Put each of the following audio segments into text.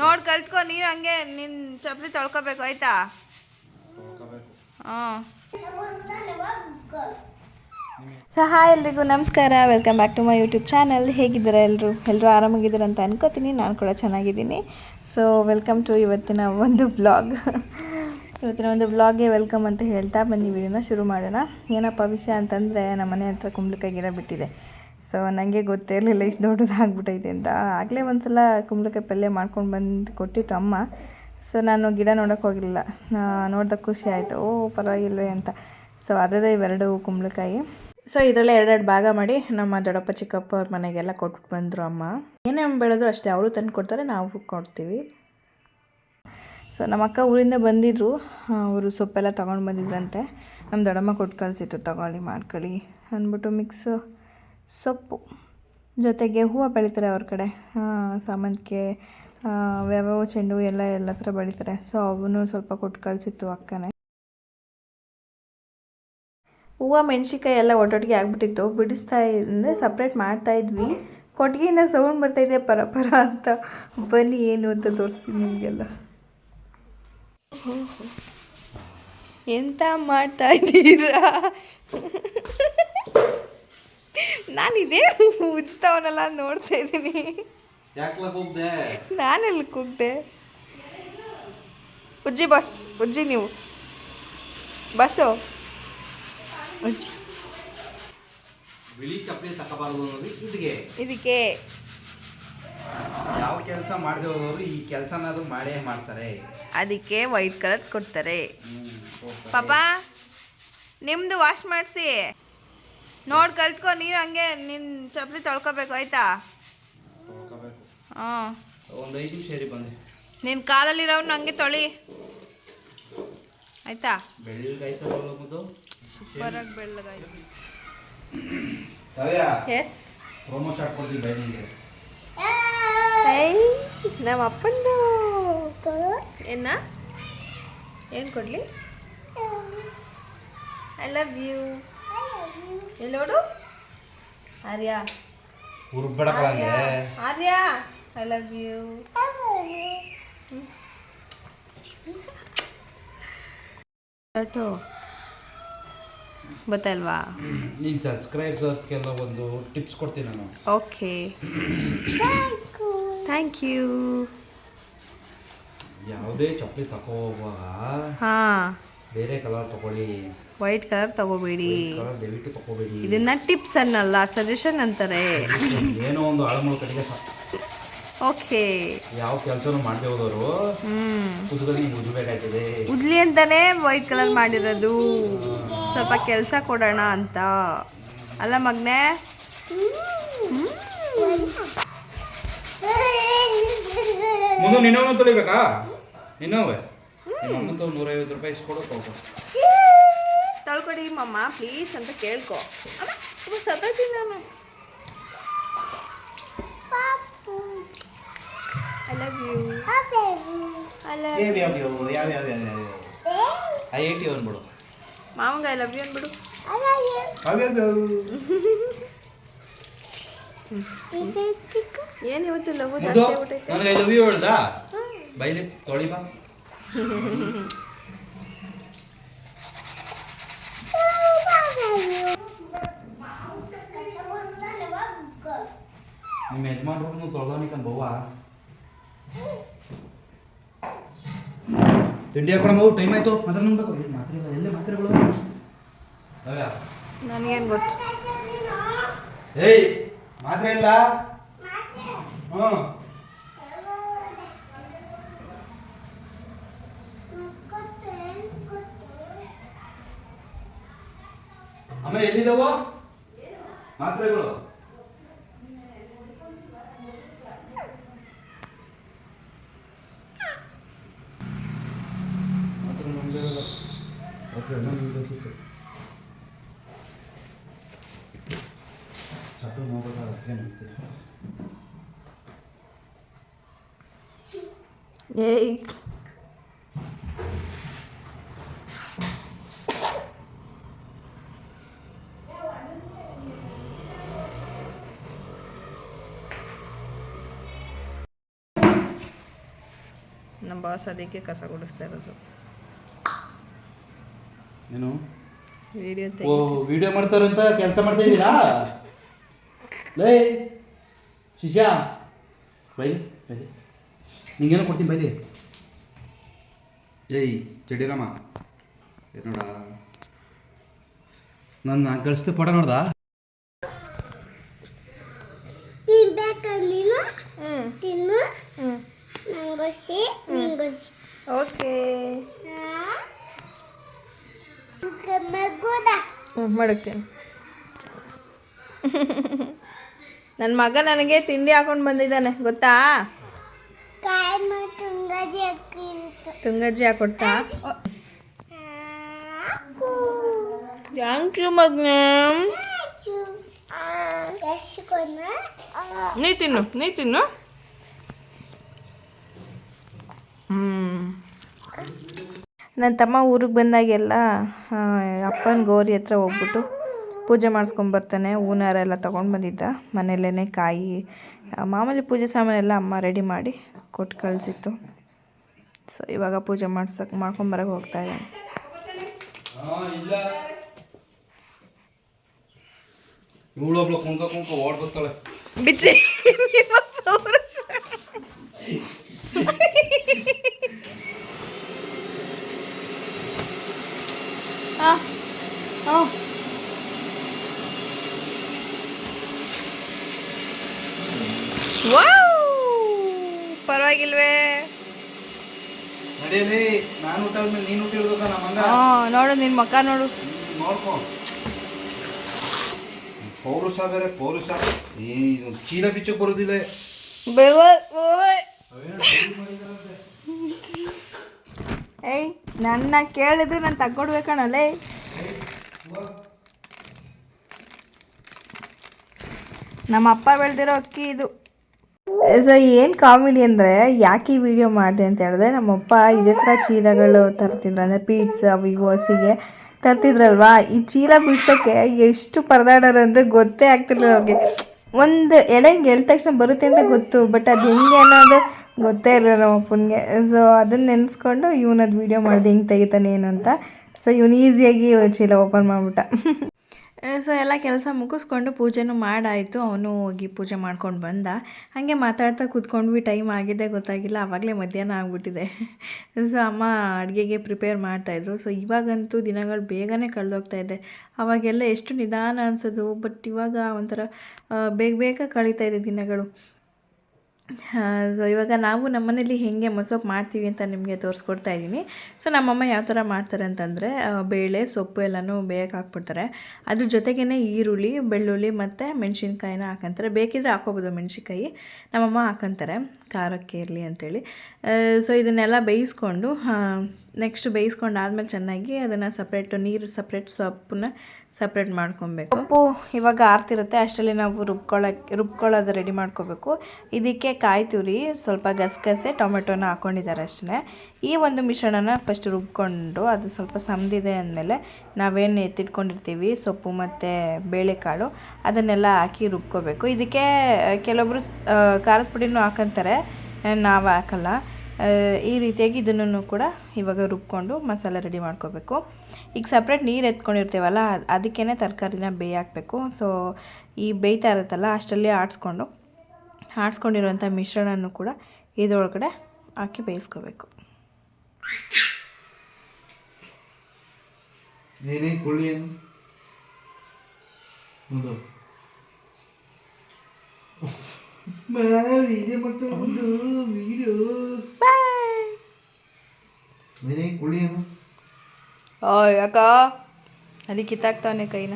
ನೋಡ್ ಕಲ್ತ್ಕೊ, ನೀನು ಹಂಗೆ ನಿನ್ ಚಪ್ಪಲಿ ತೊಳ್ಕೊಬೇಕು, ಆಯ್ತಾ? ಹಾಂ ಸಹ ಎಲ್ರಿಗೂ ನಮಸ್ಕಾರ. Welcome back to my YouTube channel ಹೇಗಿದ್ದೀರಾ ಎಲ್ಲರೂ ಎಲ್ಲರೂ ಆರಾಮಾಗಿದ್ದೀರಾ ಅಂತ ಅನ್ಕೋತೀನಿ. ನಾನು ಕೂಡ ಚೆನ್ನಾಗಿದ್ದೀನಿ. ಸೊ ವೆಲ್ಕಮ್ ಟು ಇವತ್ತಿನ ಒಂದು ಬ್ಲಾಗ್ ಇವತ್ತಿನ ಒಂದು ಬ್ಲಾಗ್ಗೆ ವೆಲ್ಕಮ್ ಅಂತ ಹೇಳ್ತಾ ಬನ್ನಿ. ವಿಡಿಯೋನ ಶುರು ಮಾಡೋಣ. ಏನಪ್ಪ ವಿಷಯ ಅಂತಂದರೆ ನಮ್ಮ ಮನೆ ಹತ್ರ ಕುಂಬ್ಳಕಾಯಿ ಗಿಡ ಬಿಟ್ಟಿದೆ. ಸೊ ನನಗೆ ಗೊತ್ತಿರಲಿಲ್ಲ ಇಷ್ಟು ದೊಡ್ಡದಾಗ್ಬಿಟ್ಟೈತೆ ಅಂತ. ಆಗಲೇ ಒಂದು ಸಲ ಕುಂಬಳಕಾಯಿ ಪಲ್ಯ ಮಾಡ್ಕೊಂಡು ಬಂದು ಕೊಟ್ಟಿತ್ತು ಅಮ್ಮ. ಸೊ ನಾನು ಗಿಡ ನೋಡೋಕೆ ಹೋಗಿರಲಿಲ್ಲ. ನೋಡ್ದಾಗ ಖುಷಿ ಆಯಿತು. ಓ, ಪರವಾಗಿಲ್ವೇ ಅಂತ. ಸೊ ಅದರದೇ ಇವೆರಡು ಕುಂಬಳಕಾಯಿ. ಸೊ ಇದರಲ್ಲೇ ಎರಡೆರಡು ಭಾಗ ಮಾಡಿ ನಮ್ಮ ದೊಡ್ಡಪ್ಪ, ಚಿಕ್ಕಪ್ಪ ಅವ್ರ ಮನೆಗೆಲ್ಲ ಕೊಟ್ಬಿಟ್ಟು ಬಂದರು ಅಮ್ಮ. ಏನೇ ಬೆಳೆದ್ರು ಅಷ್ಟೇ ಅವರು ತಂದು ಕೊಡ್ತಾರೆ, ನಾವು ಕೊಡ್ತೀವಿ. ಸೊ ನಮ್ಮ ಅಕ್ಕ ಊರಿಂದ ಬಂದಿದ್ದರು ಅವರು ಸೊಪ್ಪೆಲ್ಲ ತೊಗೊಂಡು ಬಂದಿದ್ರಂತೆ. ನಮ್ಮ ದೊಡ್ಡಮ್ಮ ಕೊಟ್ಟು ಕಳಿಸಿತ್ತು, ತಗೊಳ್ಳಿ, ಮಾಡ್ಕೊಳ್ಳಿ ಅಂದ್ಬಿಟ್ಟು ಮಿಕ್ಸ್ ಸೊಪ್ಪು ಜೊತೆಗೆ ಹೂವು ಬೆಳೀತಾರೆ ಅವ್ರ ಕಡೆ. ಸಾಮಂತಿಗೆ ಯಾವ್ಯಾವ ಚೆಂಡು ಎಲ್ಲ ಎಲ್ಲ ಥರ ಬೆಳೀತಾರೆ. ಸೊ ಅವನು ಸ್ವಲ್ಪ ಕೊಟ್ಟು ಕಳಿಸಿತ್ತು ಅಕ್ಕನೇ. ಹೂವು ಮೆಣ್ಸಿಕಾಯಿ ಎಲ್ಲ ಒಟ್ಟೊಟ್ಟಿಗೆ ಆಗಿಬಿಟ್ಟಿತ್ತು. ಬಿಡಿಸ್ತಾ ಅಂದರೆ ಸಪ್ರೇಟ್ ಮಾಡ್ತಾ ಇದ್ವಿ. ಕೊಟ್ಟಿಗೆಯಿಂದ ಸೌಂಡ್ ಬರ್ತಾಯಿದೆ ಪರ ಪರ ಅಂತ. ಬನ್ನಿ, ಏನು ಅಂತ ತೋರಿಸ್ತೀನಿ ನಿಮಗೆಲ್ಲ. ಎಂತ ಮಾಡ್ತಾ ಇದ್ದೀರಾ? ನಾನು ಇದೇ ಉಜ್ತಾವನಲ್ಲ ನೋಡ್ತಾ ಇದ್ದೀನಿ. ನಾನೆಲ್ಲಿ ಕೂಗ್ದೆ? ಉಜ್ಜಿ ಬಸ್ ಉಜ್ಜಿ ನೀವು. ಬಸ್ಸು. ಉಜ್ಜಿ. ಬಿಳಿ ಚಪ್ಪಲಿ ತಗೋಬಾರ್ದು ಅನ್ನೋದು ಇದಕ್ಕೆ ಯಾವ ಕೆಲಸ ಮಾಡದೆ ಹೋದವರು ಈ ಕೆಲಸನಾದ್ರೂ ಮಾಡೇ ಮಾಡ್ತಾರೆ. ಅದಕ್ಕೆ ವೈಟ್ ಕಲರ್ ಕೊಡ್ತಾರೆ. ಪಾಪ ನಿಮ್ದು ವಾಶ್ ಮಾಡಿಸಿ. ನೋಡಿ ಕಲ್ತ್ಕೊ ನೀನು ಹಂಗೆ ನಿನ್ನ ಚಪ್ಪಲಿ ತೊಳ್ಕೊಬೇಕು ಆಯ್ತಾ? ನಿನ್ ಹಾಂ ನಿನ್ನ ಕಾಲಲ್ಲಿರೋನು ಹಂಗೆ ತೊಳಿ. ಆಯ್ತಾ? ಸೂಪರಾಗಿ ಬೆಳ್ಳಗಾಯ್ತು ಎಸ್ ನಮ್ಮ ಅಪ್ಪಂದು. ಏನ? ಏನು ಕೊಡಲಿ? ಐ ಲವ್ ಯು ಎಲ್ಲಿ Arya. Arya Arya I love you ಗೊತ್ತಲ್ವಾ? ನೀನು ಸಬ್ಸ್ಕ್ರೈಬರ್ಸ್ಗೆಲ್ಲ ಒಂದು ಟಿಪ್ಸ್ ಕೊಡ್ತೀನಿ ನಾನು. ಓಕೆ ಥ್ಯಾಂಕ್ ಯು ಯಾವುದೇ ಚಪ್ಪಲಿ ತಗೋ ಹೋಗುವಾಗ ಹಾಂ. ಬೇರೆ ಕಲರ್ ತಗೊಳ್ಳಿ. White colour ತಗೋಬೇಡಿ. ಕಲರ್ ದಯವಿಟ್ಟು ತಗೋಬೇಡಿ. ಇದನ್ನ ಟಿಪ್ಸ್ ಅನ್ನಲ್ಲ ಸಜೆಷನ್ ಅಂತಾರೆ. ಏನೋ ಒಂದು ಆಳಮೂಳ ಕಡೆಗೆ ಓಕೆ ಯಾವ ಕೆಲಸನೂ ಮಾಡದೆ ಹೋದವರು ಕುದುಗಲಿ ಮುಜಬೇಕಾಯ್ತದೆ ಉದ್ಲಿ ಅಂತಾನೆ ವೈಟ್ ಕಲರ್ ಮಾಡಿರೋದು. ಸ್ವಲ್ಪ ಕೆಲಸ ಕೊಡೋಣ ಅಂತ. ಅಲ್ಲ ಮಗ್ನೆ? ಮುಂದೆ ನಿನ್ನವನು ತೊಳಿಬೇಕಾ? ನಿನ್ನವೇ? ನಿಮ್ಮ ಅಮ್ಮಂತ ನೂರೈವತ್ತು ರೂಪಾಯಿ ಇಸ್ಕೊಡು ತಗೋ ತೊಳ್ಕೊಡಿ ಮಮ್ಮ ಪ್ಲೀಸ್ ಅಂತ ಕೇಳ್ಕೊ. ಸತೋತೀನಿ ನಾನು. I love you I love I eighty ಅಂದ್ಬಿಡು. ಮಾವಂಗ ಐ ಲವ್ ಯು ಅಂದ್ಬಿಡು. ಏನು ಇವತ್ತು ಲವ್ ಮುದ್ದು ಜಾಸ್ತಿ ಆಗ್ಬಿಟ್ಟೈತೆ ನನಗೆ ಐ ಲವ್ ಯು ಹೇಳ್ದಾ? ಬೈಲಿ ತೊಳಿ ಬಾ. ನಿಮ್ಮ ಯಜಮಾನ್ರು ತೊಳ್ದವನಿಕನ್ ಬವ್ವ? ತಿಂಡಿ ಹಾಕೊಳಮ್ಮ ಟೈಮ್ ಆಯ್ತು. ಮಾತ್ರ ನುಂಗ್ಬೇಕು ಇಲ್ಲಿ ಮಾತ್ರೆ ಇಲ್ಲ ಎಲ್ಲೇ ಮಾತ್ರೆಗಳು? ನನಗೇನು ಗೊತ್ತು. ಏಯ್ ಮಾತ್ರೆ ಇಲ್ಲ? ಹ್ಞೂ ಅಮ್ಮ ಮಾತ್ರೆಗಳು ಮುಂದೆ ಮಾತ್ರೆ ಇನ್ನೂ ನುಂಗ್ಬೇಕಿತ್ತು. ಚಟು ನೋಡ್ಬೇಕಾದ್ರೆ ಅದಕ್ಕೆ ನುಂಗ್ತೀನಿ. ಏಯ್ ನಮ್ಮ ಬಾಸ್ ಅದಕ್ಕೆ ಕಸ ಗುಡಿಸ್ತಾ ಇರೋದು. ಏನು? ವಿಡಿಯೋ ಓ ವಿಡಿಯೋ ಮಾಡ್ತಾರಂತ ಕೆಲಸ ಮಾಡ್ತಾ ಇದ್ದೀರಾ? ಲೇ ಶಿಷ್ಯ ಬೈ ಬೈ. ನಿಂಗೇನೋ ಕೊಡ್ತೀನಿ ಬೈಲಿ. ಏಯ್ ಚಡಿರಮ್ಮ ನೋಡ? ನನ್ನ ಕಳಿಸ್ತು ಪಡ ನೋಡ್ದಾ ತಿನ್ಬೇಕು ನೀನು ಹ್ಞೂ ತಿನ್ನು ಹ್ಞೂ ನಂಗೊಸಿ ನಿಂಗೊಸಿ ಓಕೆ ಮಗುದ ಹ್ಞೂ ಮಡಗ್ತೀನಿ ನನ್ನ ಮಗ ನನಗೆ ತಿಂಡಿ ಹಾಕೊಂಡು ಬಂದಿದ್ದಾನೆ, ಗೊತ್ತಾ? ತುಂಗಜ್ಜಿ ಹಾಕೊಡ್ತಾ? ಹಾಕು ಥ್ಯಾಂಕ್ ಯು ಮಗ್ನ. ನೀ ತಿನ್ನು ನೀ ತಿನ್ನು. ಹ್ಞೂ ನನ್ನ ತಮ್ಮ ಊರಿಗೆ ಬಂದಾಗೆಲ್ಲ ಅಪ್ಪನ ಗೌರಿ ಹತ್ರ ಹೋಗ್ಬಿಟ್ಟು ಪೂಜೆ ಮಾಡಿಸ್ಕೊಂಬರ್ತಾನೆ ಹೂನಾರ ಎಲ್ಲ ತೊಗೊಂಡು ಬಂದಿದ್ದ. ಮನೆಯಲ್ಲೇ ಕಾಯಿ ಮಾಮೂಲಿ ಪೂಜೆ ಸಾಮಾನೆಲ್ಲ ಅಮ್ಮ ರೆಡಿ ಮಾಡಿ ಕೊಟ್ಟು ಕಳಿಸಿತ್ತು. ಸೊ ಇವಾಗ ಪೂಜೆ ಮಾಡ್ಸಕ್ಕೆ ಮಾಡ್ಕೊಂಬರಕ್ಕೆ ಹೋಗ್ತಾ ಇದ್ದಾನೆ. ಬಿಚ್ಚಿ ಆ, ಆ. ವಾವ್! ಪರವಾಗಿಲ್ವೇ ನಡೆಯಲಿ ನಾನು ಊಟ ಆದ್ಮೇಲೆ ನೀನು ಊಟ ಇರ್ಬೇಕ ನಮ್ಮ ಹಂಗ ಹಾ ನೋಡು ನಿನ್ನ ಮಕ್ಕ ನೋಡು. ಪೌರುಷ ಬೇರೆ ಪೌರುಷ ಏ ಇದು ಚೀಲ ಬಿಚ್ಚಕ್ ಬರೋದಿಲ್ಲ. ಏಯ್ ನನ್ನ ಕೇಳಿದ್ರೆ ನಾನು ತಗೊಡ್ಬೇಕಣಲ್ಲೇ ನಮ್ಮ ಅಪ್ಪ ಬೆಳೆದಿರೋ ಅಕ್ಕಿ ಇದು. ಸೊ ಏನು ಕಾಮಿಡಿ ಅಂದರೆ, ಯಾಕೆ ಈ ವಿಡಿಯೋ ಮಾಡಿದೆ ಅಂತ ಹೇಳಿದ್ರೆ, ನಮ್ಮಪ್ಪ ಇದೇ ಥರ ಚೀಲಗಳು ತರ್ತಿದ್ರು. ಅಂದರೆ ಪೀಟ್ಸ್ ಅವು ಇವು ತರ್ತಿದ್ರಲ್ವಾ? ಈ ಚೀಲ ಬಿಡ್ಸೋಕ್ಕೆ ಎಷ್ಟು ಪರದಾಡೋರು ಅಂದರೆ ಗೊತ್ತೇ ಆಗ್ತಿರ್ಲಿಲ್ಲ ಅವ್ರಿಗೆ. ಒಂದು ಎಳೆ ಹಿಂಗೆ ಎಳ್ದ ತಕ್ಷಣ ಬರುತ್ತೆ ಅಂತ ಗೊತ್ತು ಬಟ್ ಅದು ಹೆಂಗೆ ಅನ್ನೋದು ಗೊತ್ತೇ ಇರಲಿಲ್ಲ ನಮ್ಮ ಅಪ್ಪನಿಗೆ. ಸೊ ಅದನ್ನ ನೆನೆಸ್ಕೊಂಡು ಇವನದು ವಿಡಿಯೋ ಮಾಡಿದೆ, ಹೆಂಗೆ ತೆಗಿತಾನೆ ಏನು ಅಂತ. ಸೊ ಇವನು ಈಸಿಯಾಗಿ ಚೀಲ ಓಪನ್ ಮಾಡಿಬಿಟ್ಟ. ಸೊ ಎಲ್ಲ ಕೆಲಸ ಮುಗಿಸ್ಕೊಂಡು ಪೂಜೆನೂ ಮಾಡಾಯಿತು. ಅವನು ಹೋಗಿ ಪೂಜೆ ಮಾಡ್ಕೊಂಡು ಬಂದ. ಹಾಗೆ ಮಾತಾಡ್ತಾ ಕೂತ್ಕೊಂಡ್ವಿ. ಟೈಮ್ ಆಗಿದೆ ಗೊತ್ತಾಗಿಲ್ಲ. ಆವಾಗಲೇ ಮಧ್ಯಾಹ್ನ ಆಗಿಬಿಟ್ಟಿದೆ. ಸೊ ಅಮ್ಮ ಅಡುಗೆಗೆ ಪ್ರಿಪೇರ್ ಮಾಡ್ತಾಯಿದ್ರು ಸೊ ಇವಾಗಂತೂ ದಿನಗಳು ಬೇಗನೆ ಕಳೆದೋಗ್ತಾ ಇದೆ. ಅವಾಗೆಲ್ಲ ಎಷ್ಟು ನಿಧಾನ ಅನಿಸೋದು. ಬಟ್ ಇವಾಗ ಒಂಥರ ಬೇಗ ಬೇಗ ಕಳೀತಾ ಇದೆ ದಿನಗಳು. ಸೊ ಇವಾಗ ನಾವು ನಮ್ಮನೇಲಿ ಹೇಗೆ ಮೊಸೊಪ್ಪು ಮಾಡ್ತೀವಿ ಅಂತ ನಿಮಗೆ ತೋರಿಸ್ಕೊಡ್ತಾ ಇದ್ದೀನಿ. ಸೊ ನಮ್ಮಮ್ಮ ಯಾವ ಥರ ಮಾಡ್ತಾರೆ ಅಂತಂದರೆ ಬೇಳೆ, ಸೊಪ್ಪು ಎಲ್ಲನೂ ಬೇಯಕ್ಕೆ ಹಾಕ್ಬಿಡ್ತಾರೆ. ಅದ್ರ ಜೊತೆಗೇ ಈರುಳ್ಳಿ, ಬೆಳ್ಳುಳ್ಳಿ ಮತ್ತು ಮೆಣಸಿನ್ಕಾಯಿನ ಹಾಕಂತಾರೆ. ಬೇಕಿದ್ರೆ ಹಾಕೋಬೋದು ಮೆಣಸಿನ್ಕಾಯಿ. ನಮ್ಮಮ್ಮ ಹಾಕಂತಾರೆ. ಖಾರಕ್ಕೆ ಇರಲಿ ಅಂತೇಳಿ. ಸೊ ಇದನ್ನೆಲ್ಲ ಬೇಯಿಸ್ಕೊಂಡು ನೆಕ್ಸ್ಟ್ ಬೇಯಿಸ್ಕೊಂಡು ಆದಮೇಲೆ ಚೆನ್ನಾಗಿ ಅದನ್ನು ಸಪ್ರೇಟ್ ನೀರು ಸಪ್ರೇಟ್ ಸೊಪ್ಪನ್ನ ಸಪ್ರೇಟ್ ಮಾಡ್ಕೊಬೇಕು. ಸೊಪ್ಪು ಇವಾಗ ಆರ್ತಿರುತ್ತೆ, ಅಷ್ಟರಲ್ಲಿ ನಾವು ರುಬ್ಕೊಳ್ಳೋಕ್ಕೆ ರುಬ್ಕೊಳ್ಳೋದು ರೆಡಿ ಮಾಡ್ಕೋಬೇಕು. ಇದಕ್ಕೆ ಕಾಯಿ ತುರಿ, ಸ್ವಲ್ಪ ಗಸಗಸೆ, ಟೊಮೆಟೊನ ಹಾಕ್ಕೊಂಡಿದ್ದಾರೆ ಅಷ್ಟೇ ಈ ಒಂದು ಮಿಶ್ರಣನ ಫಸ್ಟ್ ರುಬ್ಕೊಂಡು ಅದು ಸ್ವಲ್ಪ ಸಮದಿದೆ ಅಂದಮೇಲೆ ನಾವೇನು ಎತ್ತಿಟ್ಕೊಂಡಿರ್ತೀವಿ, ಸೊಪ್ಪು ಮತ್ತು ಬೇಳೆಕಾಳು, ಅದನ್ನೆಲ್ಲ ಹಾಕಿ ರುಬ್ಕೋಬೇಕು. ಇದಕ್ಕೆ ಕೆಲವೊಬ್ಬರು ಖಾರದ ಪುಡಿನೂ ಹಾಕಂತಾರೆ, ನಾವು ಹಾಕಲ್ಲ. ಈ ರೀತಿಯಾಗಿ ಇದನ್ನು ಕೂಡ ಇವಾಗ ರುಬ್ಕೊಂಡು ಮಸಾಲೆ ರೆಡಿ ಮಾಡ್ಕೋಬೇಕು. ಈಗ ಸಪ್ರೇಟ್ ನೀರು ಎತ್ಕೊಂಡಿರ್ತೀವಲ್ಲ ಅದಕ್ಕೇ ತರಕಾರಿನ ಬೇಯಾಕಬೇಕು ಸೊ ಈ ಬೇಯ್ತಾ ಇರುತ್ತಲ್ಲ, ಅಷ್ಟರಲ್ಲಿ ಆಡಿಸ್ಕೊಂಡು ಆಡಿಸ್ಕೊಂಡಿರುವಂಥ ಮಿಶ್ರಣನೂ ಕೂಡ ಇದರೊಳಗಡೆ ಹಾಕಿ ಬೇಯಿಸ್ಕೋಬೇಕು. ವಿಡಿಯೋ. ಕುಳಿ ಏನೇ ಓ ಯಾಕ ಅಲ್ಲಿ ಕೈನ.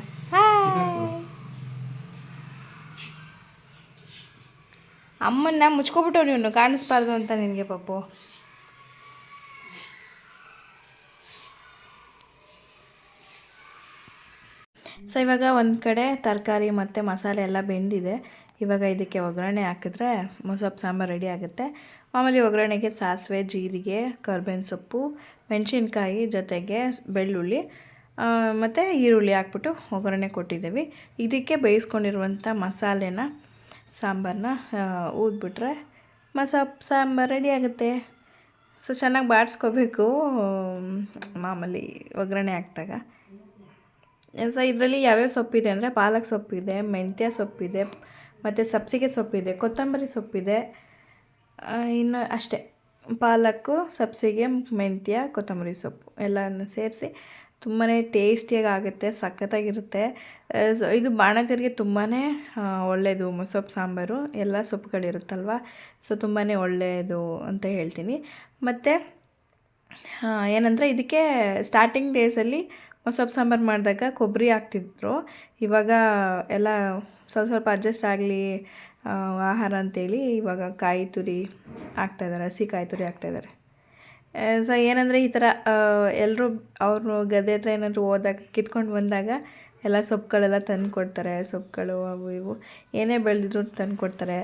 ಅಮ್ಮನ್ನ ಮುಚ್ಕೊಬಿಟ್ಟು ನೀನು ಕಾಣಿಸ್ಬಾರ್ದು ಅಂತ ನಿನಗೆ ಪಾಪು. ಸೊ ಇವಾಗ ಒಂದು ಕಡೆ ತರಕಾರಿ ಮತ್ತು ಮಸಾಲೆ ಎಲ್ಲ ಬೆಂದಿದೆ. ಇವಾಗ ಇದಕ್ಕೆ ಒಗ್ಗರಣೆ ಹಾಕಿದ್ರೆ ಮೊಸಪ್ಪು ಸಾಂಬಾರು ರೆಡಿ ಆಗುತ್ತೆ. ಮಾಮೂಲಿ ಒಗ್ಗರಣೆಗೆ ಸಾಸಿವೆ, ಜೀರಿಗೆ, ಕರ್ಬೇವಿನ ಸೊಪ್ಪು, ಮೆಣಸಿನ್ಕಾಯಿ ಜೊತೆಗೆ ಬೆಳ್ಳುಳ್ಳಿ ಮತ್ತು ಈರುಳ್ಳಿ ಹಾಕ್ಬಿಟ್ಟು ಒಗ್ಗರಣೆ ಕೊಟ್ಟಿದ್ದೀವಿ. ಇದಕ್ಕೆ ಬೇಯಿಸ್ಕೊಂಡಿರುವಂಥ ಮಸಾಲೆನ ಸಾಂಬಾರನ್ನ ಊದ್ಬಿಟ್ರೆ ಮಸಾ, ಸಾಂಬಾರು ರೆಡಿ ಆಗುತ್ತೆ. ಸೊ ಚೆನ್ನಾಗಿ ಬಾಡಿಸ್ಕೋಬೇಕು ಮಾಮೂಲಿ ಒಗ್ಗರಣೆ ಹಾಕ್ದಾಗ. ಸೊ ಇದರಲ್ಲಿ ಯಾವ್ಯಾವ ಸೊಪ್ಪಿದೆ ಅಂದರೆ ಪಾಲಕ್ ಸೊಪ್ಪಿದೆ, ಮೆಂತ್ಯ ಸೊಪ್ಪಿದೆ, ಮತ್ತು ಸಬ್ಸಿಗೆ ಸೊಪ್ಪಿದೆ, ಕೊತ್ತಂಬರಿ ಸೊಪ್ಪಿದೆ ಇನ್ನು ಅಷ್ಟೇ. ಪಾಲಕ್ಕು, ಸಬ್ಸಿಗೆ, ಮೆಂತ್ಯ, ಕೊತ್ತಂಬರಿ ಸೊಪ್ಪು ಎಲ್ಲನೂ ಸೇರಿಸಿ ತುಂಬಾ ಟೇಸ್ಟಿಯಾಗಿ ಆಗುತ್ತೆ ಸಖತ್ತಾಗಿರುತ್ತೆ ಸೊ ಇದು ಬಾಣಂತಿಯರಿಗೆ ತುಂಬಾ ಒಳ್ಳೆಯದು ಮೊಸೊಪ್ಪು ಸಾಂಬಾರು, ಎಲ್ಲ ಸೊಪ್ಪುಗಳಿರುತ್ತಲ್ವ? ಸೊ ತುಂಬಾ ಒಳ್ಳೆಯದು ಅಂತ ಹೇಳ್ತೀನಿ. ಮತ್ತು ಏನಂದರೆ ಇದಕ್ಕೆ ಸ್ಟಾರ್ಟಿಂಗ್ ಡೇಸಲ್ಲಿ ಮೊಸೊಪ್ಪು ಸಾಂಬಾರು ಮಾಡಿದಾಗ ಕೊಬ್ಬರಿ ಹಾಕ್ತಿದ್ರು. ಇವಾಗ ಎಲ್ಲ ಸ್ವಲ್ಪ ಸ್ವಲ್ಪ ಅಡ್ಜಸ್ಟ್ ಆಗಲಿ ಆಹಾರ ಅಂತೇಳಿ ಇವಾಗ ಕಾಯಿ ತುರಿ ಹಾಕ್ತಾಯಿದ್ದಾರೆ ಹಸಿ ಕಾಯಿ ತುರಿ ಹಾಕ್ತಾಯಿದ್ದಾರೆ ಸೊ ಏನಂದರೆ ಈ ಥರ ಎಲ್ಲರೂ ಅವರು ಗದ್ದೆ ಹತ್ರ ಏನಾದರೂ ಹೋದಾಗ, ಕಿತ್ಕೊಂಡು ಬಂದಾಗ ಎಲ್ಲ ಸೊಪ್ಪುಗಳೆಲ್ಲ ತಂದು ಕೊಡ್ತಾರೆ ಸೊಪ್ಪುಗಳು ಅವು ಇವು. ಏನೇ ಬೆಳೆದಿದ್ರು ತಂದು ಕೊಡ್ತಾರೆ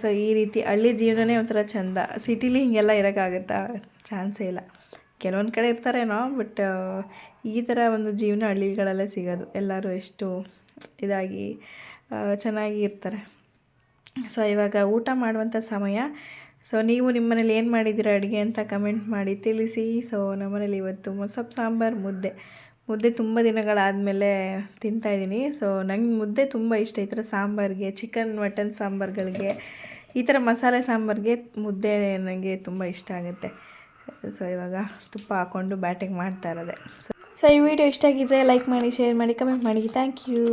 ಸೊ ಈ ರೀತಿ ಹಳ್ಳಿ ಜೀವನನೇ ಒಂಥರ ಚೆಂದ. ಸಿಟಿಲಿ ಹೀಗೆಲ್ಲ ಇರೋಕ್ಕಾಗುತ್ತಾ? ಚಾನ್ಸೇ ಇಲ್ಲ. ಕೆಲವೊಂದು ಕಡೆ ಇರ್ತಾರೇನೋ, ಬಟ್ ಈ ಥರ ಒಂದು ಜೀವನ ಹಳ್ಳಿಗಳಲ್ಲೇ ಸಿಗೋದು. ಎಲ್ಲರೂ ಎಷ್ಟು ಇದಾಗಿ ಚೆನ್ನಾಗಿ ಇರ್ತಾರೆ. ಸೊ ಇವಾಗ ಊಟ ಮಾಡುವಂಥ ಸಮಯ. ಸೊ ನೀವು ನಿಮ್ಮ ಮನೇಲಿ ಏನು ಮಾಡಿದ್ದೀರಾ ಅಡುಗೆ ಅಂತ ಕಮೆಂಟ್ ಮಾಡಿ ತಿಳಿಸಿ. ಸೊ ನಮ್ಮನೇಲಿ ಇವತ್ತು ಮೊಸಪ್ಪು ಸಾಂಬಾರು ಮುದ್ದೆ. ಮುದ್ದೆ ತುಂಬ ದಿನಗಳಾದಮೇಲೆ ತಿಂತಾಯಿದ್ದೀನಿ ಸೊ ನಂಗೆ ಮುದ್ದೆ ತುಂಬ ಇಷ್ಟ. ಈ ಥರ ಸಾಂಬಾರಿಗೆ ಚಿಕನ್ ಮಟನ್ ಸಾಂಬಾರುಗಳಿಗೆ, ಈ ಥರ ಮಸಾಲೆ ಸಾಂಬಾರಿಗೆ ಮುದ್ದೆ ನನಗೆ ತುಂಬ ಇಷ್ಟ ಆಗುತ್ತೆ. ಸೊ ಇವಾಗ ತುಪ್ಪ ಹಾಕ್ಕೊಂಡು ಬ್ಯಾಟಿಂಗ್ ಮಾಡ್ತಾ ಇರೋದೆ. ಸೊ ಸೊ ಈ ವಿಡಿಯೋ ಇಷ್ಟ ಆಗಿದ್ದರೆ ಲೈಕ್ ಮಾಡಿ ಶೇರ್ ಮಾಡಿ ಕಮೆಂಟ್ ಮಾಡಿ. Thank you